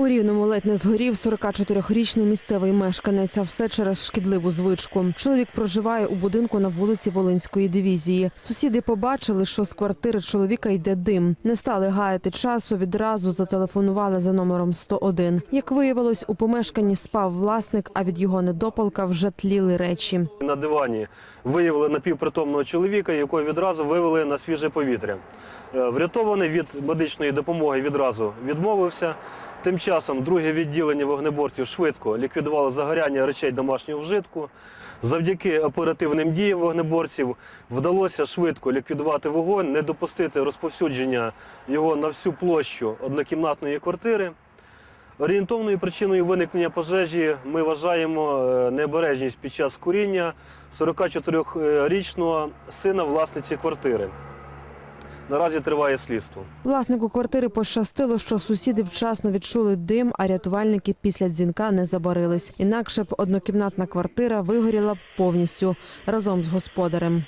У рівному ледь не згорів 44-річний місцевий мешканець, а все через шкідливу звичку. Чоловік проживає у будинку на вулиці Волинської дивізії. Сусіди побачили, що з квартири чоловіка йде дим. Не стали гаяти часу. Відразу зателефонували за номером 101. Як виявилось, у помешканні спав власник, а від його недопалка вже тліли речі. На дивані виявили напівпритомного чоловіка, якого відразу вивели на свіже повітря. Е, Врятований від медичної допомоги відразу відмовився. Тим часом друге відділення вогнеборців швидко ліквідувало загоряння речей домашнього вжитку. Завдяки оперативним діям вогнеборців вдалося швидко ліквідувати вогонь, не допустити розповсюдження його на всю площу однокімнатної квартири. Орієнтовною причиною виникнення пожежі ми вважаємо е, необережність під час куріння 44-річного сина власниці квартири. Наразі триває слідство. Власнику квартири пощастило, що сусіди вчасно відчули дим, а рятувальники після дзвінка не забарились. Інакше б однокімнатна квартира вигоріла б повністю разом з господарем.